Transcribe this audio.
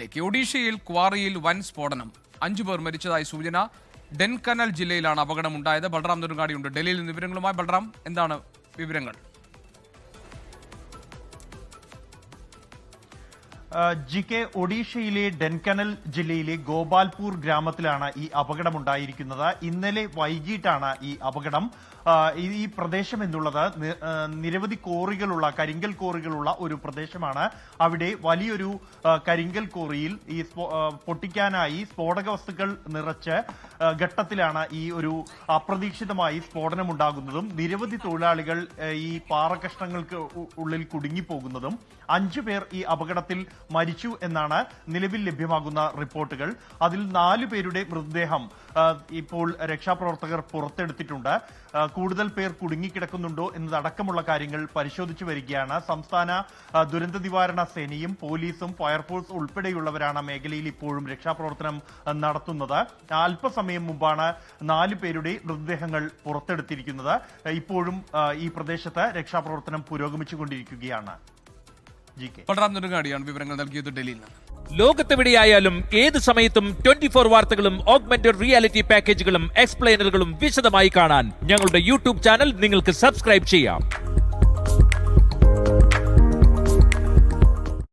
ലേക്ക്. ഒഡീഷയിൽ ക്വാറിയിൽ വൻ സ്ഫോടനം. അഞ്ചു പേർ മരിച്ചതായി സൂചന. ഡെൻകനൽ ജില്ലയിലാണ് അപകടമുണ്ടായത്. ബൽറാം നെടുങ്കാടിയുണ്ട്. ഡൽഹിയിൽ നിന്ന് വിവരങ്ങളുമായി ബൽറാം. എന്താണ് വിവരങ്ങൾ? ജി കെ ഒഡീഷയിലെ ഡെൻകനൽ ജില്ലയിലെ ഗോപാൽപൂർ ഗ്രാമത്തിലാണ് ഈ അപകടമുണ്ടായിരിക്കുന്നത്. ഇന്നലെ വൈകിട്ടാണ് ഈ അപകടം. ഈ- പ്രദേശം എന്നുള്ളത് നിരവധി കോറികളുള്ള കരിങ്കൽ കോറികളുള്ള ഒരു പ്രദേശമാണ്. അവിടെ വലിയൊരു കരിങ്കൽ കോറിയിൽ ഈ പൊട്ടിക്കാനായി സ്ഫോടക വസ്തുക്കൾ നിറച്ച് ഘട്ടത്തിലാണ് ഈ ഒരു അപ്രതീക്ഷിതമായി സ്ഫോടനമുണ്ടാകുന്നതും നിരവധി തൊഴിലാളികൾ ഈ പാറകഷ്ണങ്ങൾക്ക് കഷ്ണങ്ങൾക്ക് ഉള്ളിൽ കുടുങ്ങിപ്പോകുന്നതും അഞ്ചു പേർ ഈ അപകടത്തിൽ മരിച്ചു എന്നാണ് നിലവിൽ ലഭ്യമാകുന്ന റിപ്പോർട്ടുകൾ. അതിൽ നാലു പേരുടെ മൃതദേഹം ഇപ്പോൾ രക്ഷാപ്രവർത്തകർ പുറത്തെടുത്തിട്ടുണ്ട്. കൂടുതൽ പേർ കുടുങ്ങിക്കിടക്കുന്നുണ്ടോ എന്നതടക്കമുള്ള കാര്യങ്ങൾ പരിശോധിച്ചു വരികയാണ്. സംസ്ഥാന ദുരന്ത നിവാരണ സേനയും പോലീസും ഫയർഫോഴ്സ് ഉൾപ്പെടെയുള്ളവരാണ് മേഖലയിൽ ഇപ്പോഴും രക്ഷാപ്രവർത്തനം നടത്തുന്നത്. അല്പസമയം മുമ്പാണ് നാല് പേരുടെ മൃതദേഹങ്ങൾ പുറത്തെടുത്തിരിക്കുന്നത്. ഇപ്പോഴും ഈ പ്രദേശത്ത് രക്ഷാപ്രവർത്തനം പുരോഗമിച്ചുകൊണ്ടിരിക്കുകയാണ്. G K. ബൽറാം നെടുങ്കാടിയാണ് വിവരങ്ങൾ നൽകിയത് ഡൽഹിയിൽ നിന്ന്. ലോകത്തെവിടെയായാലും ഏത് സമയത്തും ട്വന്റി ഫോർ വാർത്തകളും ഓഗ്മെന്റഡ് റിയാലിറ്റി പാക്കേജുകളും എക്സ്പ്ലെയിനറുകളും വിശദമായി കാണാൻ ഞങ്ങളുടെ യൂട്യൂബ് ചാനൽ നിങ്ങൾക്ക് സബ്സ്ക്രൈബ് ചെയ്യാം.